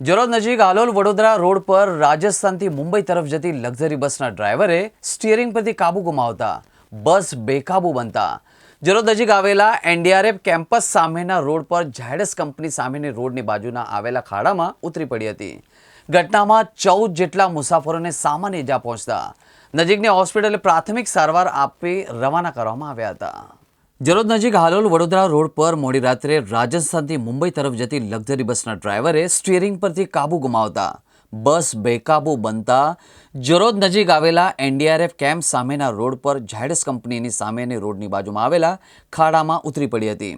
જરોદ નજીક આલોલ વડોદરા રોડ પર રાજસ્થાનથી મુંબઈ તરફ જતી લક્ઝરી બસના ડ્રાઈવરે સ્ટીયરિંગ પરથી કાબુ ગુમાવતા બસ બેકાબુ બનતા. જરોદ નજીક આવેલા એનડીઆરએફ કેમ્પસ સામેના રોડ પર ઝાયડસ કંપની સામેની રોડની બાજુના આવેલા ખાડામાં ઉતરી પડી હતી. ઘટનામાં ચૌદ જેટલા મુસાફરોને સામાન્ય ઇજા પહોંચતા. નજીકની હોસ્પિટલે પ્રાથમિક સારવાર આપી રવાના કરવામાં આવ્યા હતા. જરોદ નજીક હાલોલ વડોદરા રોડ પર મોડી રાત્રે રાજસ્થાનથી મુંબઈ તરફ જતી લક્ઝરી બસના ડ્રાઈવરે સ્ટીયરિંગ પરથી કાબુ ગુમાવતા. બસ બેકાબુ બનતા જરોદ નજીક આવેલા એનડીઆરએફ કેમ્પ સામેના રોડ પર ઝાયડસ કંપનીની સામેની રોડની બાજુમાં આવેલા ખાડામાં ઉતરી પડી હતી.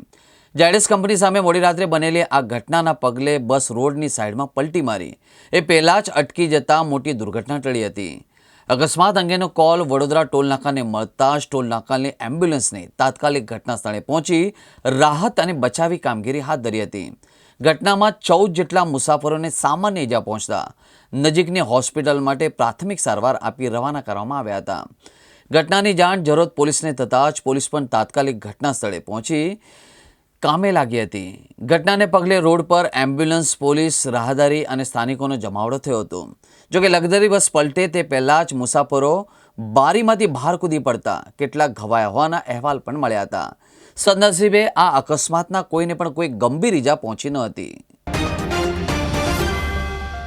ઝાયડસ કંપની સામે મોડી રાત્રે બનેલી આ ઘટનાના પગલે બસ રોડની સાઈડમાં પલટી મારી. એ પહેલાં જ અટકી જતા મોટી દુર્ઘટના ટળી હતી. અકસ્માત અંગેનો કોલ વડોદરા ટોલ નાકાને મળતા જ ટોલ નાકાની એમ્બ્યુલન્સને તાત્કાલિક ઘટના સ્થળે પહોંચી રાહત અને બચાવી કામગીરી હાથ ધરી હતી. ઘટનામાં ચૌદ જેટલા મુસાફરોને સામાન્ય ઇજા પહોંચતા નજીકની હોસ્પિટલ માટે પ્રાથમિક સારવાર આપી રવાના કરવામાં આવ્યા હતા. ઘટનાની જાણ જરોદ પોલીસને થતાં જ પોલીસ પણ તાત્કાલિક ઘટના સ્થળે પહોંચી કામે લાગી હતી. ઘટનાને પગલે રોડ પર એમ્બ્યુલન્સ, પોલીસ, રાહદારી અને સ્થાનિકોનો જમાવડો થયો હતો. જોકે લક્ઝરી બસ પલટે તે પહેલાં જ મુસાફરો બારીમાંથી બહાર કૂદી પડતા કેટલાક ઘવાયા હોવાના અહેવાલ પણ મળ્યા હતા. સદનસીબે આ અકસ્માતના કોઈને પણ કોઈ ગંભીર ઈજા પહોંચી ન હતી.